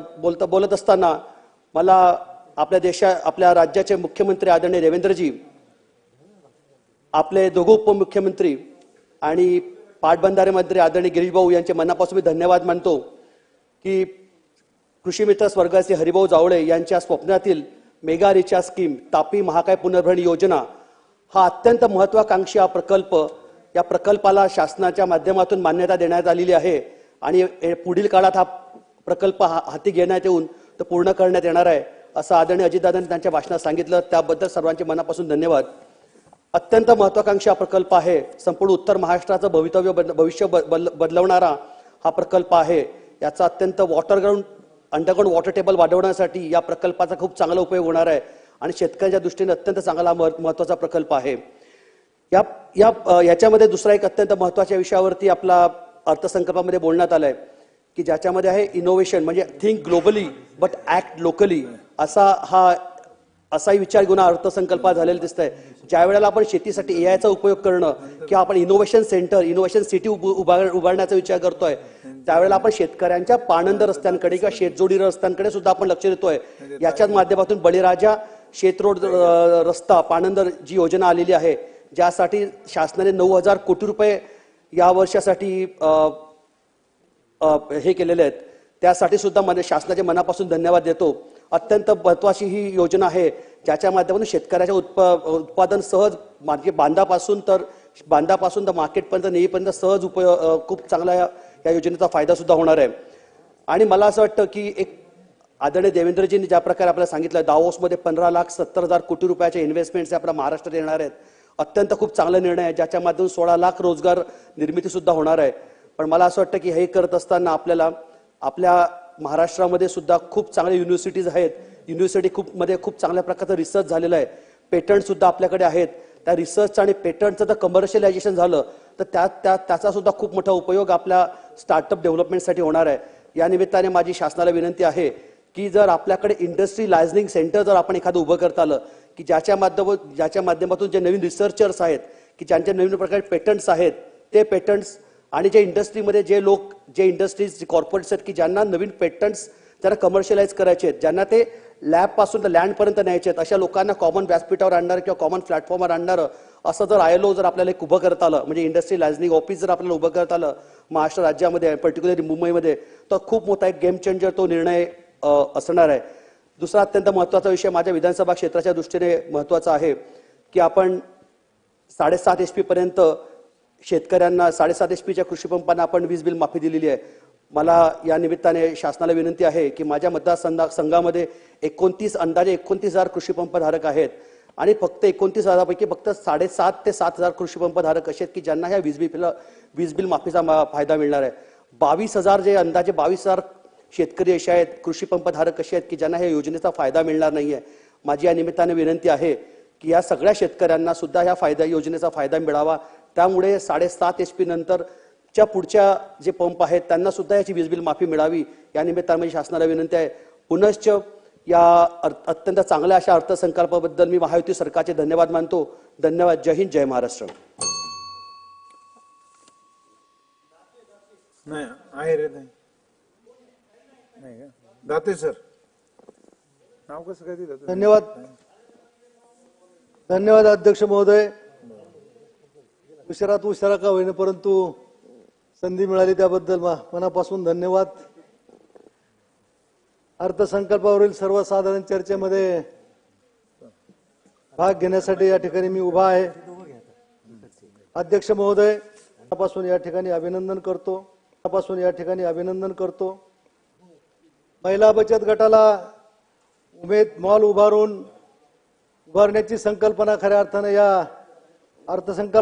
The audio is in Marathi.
बोलता बोलत असताना मला आपल्या देशा आपल्या राज्याचे मुख्यमंत्री आदरणीय देवेंद्रजी आपले दोघं उपमुख्यमंत्री आणि पाटबंधारे मंत्री आदरणीय गिरीश भाऊ यांचे मनापासून मी धन्यवाद मानतो की कृषी मित्र स्वर्गाचे हरिभाऊ जावळे यांच्या स्वप्नातील मेगा रिचार्ज स्कीम तापी महाकाय पुनर्भरणी योजना हा अत्यंत महत्वाकांक्षी हा प्रकल्प या प्रकल्पाला शासनाच्या माध्यमातून मान्यता देण्यात आलेली आहे आणि पुढील काळात हा प्रकल्प हा- हाती घेण्यात येऊन तो पूर्ण करण्यात येणार आहे असं आदरणीय अजितदादांनी त्यांच्या भाषणात सांगितलं. त्याबद्दल सर्वांचे मनापासून धन्यवाद. अत्यंत महत्वाकांक्षी हा प्रकल्प आहे. संपूर्ण उत्तर महाराष्ट्राचं भवितव्य बद- भविष्य बदल- बदलवणारा हा प्रकल्प आहे. याचा अत्यंत वॉटरग्राऊंड अंडरग्राऊंड वॉटर टेबल वाढवण्यासाठी या प्रकल्पाचा खूप चांगला उपयोग होणार आहे आणि शेतकऱ्यांच्या दृष्टीने अत्यंत चांगला महत्त्वाचा प्रकल्प आहे. या या याच्यामध्ये दुसरा एक अत्यंत महत्त्वाच्या विषयावरती आपला अर्थसंकल्पामध्ये बोलण्यात आलंय. की ज्याच्यामध्ये आहे इनोव्हेशन म्हणजे think globally but act locally असा हा असाही विचार घेऊन अर्थसंकल्पात झालेला दिसतंय. ज्या वेळेला आपण शेतीसाठी एआयचा उपयोग करणं किंवा आपण इनोव्हेशन सेंटर इनोव्हेशन सिटी उभारण्याचा विचार करतोय त्यावेळेला आपण शेतकऱ्यांच्या पाणंद रस्त्यांकडे किंवा शेतजोडी रस्त्यांकडे सुद्धा आपण लक्ष देतोय. याच्याच माध्यमातून बळीराजा शेतरोड रस्ता पाणंद जी योजना आलेली आहे ज्यासाठी शासनाने नऊ हजार कोटी रुपये या वर्षासाठी हे केलेले आहेत. त्यासाठी सुद्धा मन शासनाचे मनापासून धन्यवाद देतो. अत्यंत महत्वाची ही योजना आहे ज्याच्या माध्यमातून शेतकऱ्याच्या उत्प उत्पादन सहज म्हणजे बांधापासून तर बांधापासून तर मार्केटपर्यंत नेईपर्यंत सहज उपयोग खूप चांगला या या योजनेचा फायदासुद्धा होणार आहे. आणि मला असं वाटतं की एक आदरणीय देवेंद्रजींनी ज्या प्रकारे आपल्याला सांगितलं दावोसमध्ये पंधरा लाख सत्तर हजार कोटी रुपयाचे इन्व्हेस्टमेंट्स आपल्या महाराष्ट्रात येणार आहेत. अत्यंत खूप चांगला निर्णय आहे ज्याच्या माध्यमातून सोळा लाख रोजगार निर्मितीसुद्धा होणार आहे. पण मला असं वाटतं की हे करत असताना आपल्याला आपल्या महाराष्ट्रामध्ये सुद्धा खूप चांगल्या युनिव्हर्सिटीज आहेत. युनिव्हर्सिटी खूप मध्ये खूप चांगल्या प्रकारचं रिसर्च झालेलं आहे. पेटंट सुद्धा आपल्याकडे आहेत. त्या रिसर्च आणि पेटंटचं जर कमर्शियलायझेशन झालं तर त्या त्या त्याचा सुद्धा खूप मोठा उपयोग आपल्या स्टार्टअप डेव्हलपमेंटसाठी होणार आहे. या निमित्ताने माझी शासनाला विनंती आहे की जर आपल्याकडे इंडस्ट्री लायझनिंग सेंटर जर आपण एखादं उभं करता आलं की ज्याच्या माध्यम ज्याच्या माध्यमातून जे नवीन रिसर्चर्स आहेत की ज्यांचे नवीन प्रकारे पेटंट्स आहेत ते पेटंट्स आणि जे इंडस्ट्रीमध्ये जे लोक जे इंडस्ट्रीज कॉर्पोरेट्स आहेत की ज्यांना नवीन पेटंट्स त्यांना कमर्शियलाइज करायचे आहेत ज्यांना ते लॅबपासून तर लँडपर्यंत न्यायचे आहेत अशा लोकांना कॉमन व्यासपीठावर आणणार किंवा कॉमन प्लॅटफॉर्मवर आणणारं असं जर आय जर आपल्याला एक उभं करता आलं म्हणजे इंडस्ट्री लायझनिंग ऑफिस जर आपल्याला उभं करता आलं महाराष्ट्र राज्यामध्ये पर्टिक्युलरली मुंबईमध्ये तर खूप मोठा एक गेम चेंजर तो निर्णय असणार आहे. दुसरा अत्यंत महत्त्वाचा विषय माझ्या विधानसभा क्षेत्राच्या दृष्टीने महत्त्वाचा आहे की आपण साडेसात एच पी पर्यंत शेतकऱ्यांना साडेसात एच पीच्या कृषीपंपांना आपण वीज बिल माफी दिलेली आहे. मला या निमित्ताने शासनाला विनंती आहे की माझ्या मतदारसंघा संघामध्ये एकोणतीस अंदाजे एकोणतीस हजार कृषीपंपधारक धारक आहेत. आणि फक्त एकोणतीस हजारापैकी फक्त साडेसात ते सात हजार कृषीपंपधारक धारक असे आहेत की ज्यांना ह्या वीज बिल वीज बिल माफीचा मा- फायदा मिळणार आहे. बावीस हजार जे अंदाजे बावीस हजार शेतकरी असे आहेत कृषीपंपधारक धारक असे आहेत की ज्यांना या योजनेचा फायदा मिळणार नाही आहे माझी या निमित्ताने विनंती आहे की या सगळ्या शेतकऱ्यांना सुद्धा ह्या फायदा योजनेचा फायदा मिळावा. त्यामुळे साडेसात एच पी नंतर च्या पुढच्या जे पंप आहेत त्यांना सुद्धा याची वीज बिल माफी मिळावी. या निमित्ताने माझी शासनाला विनंती आहे. पुनश्च या अत्यंत चांगल्या अशा अर्थसंकल्पाबद्दल मी महायुती सरकारचे धन्यवाद मानतो. धन्यवाद. जय हिंद जय महाराष्ट्र. नाही आहे रे नाही. नाही का? दाते सर. नाव कसं काय? धन्यवाद. धन्यवाद अध्यक्ष महोदय. उशिरात उशिरा का होईना परंतु संधी मिळाली त्याबद्दल मनापासून धन्यवाद. अर्थसंकल्पावरील सर्वसाधारण चर्चेमध्ये भाग घेण्यासाठी या ठिकाणी मी उभा आहे. अध्यक्ष महोदय मनापासून या ठिकाणी अभिनंदन करतो. मनापासून या ठिकाणी अभिनंदन करतो. महिला बचत गटाला उमेद मॉल उभारून उभारण्याची संकल्पना खऱ्या अर्थानं या अर्थसंकल्प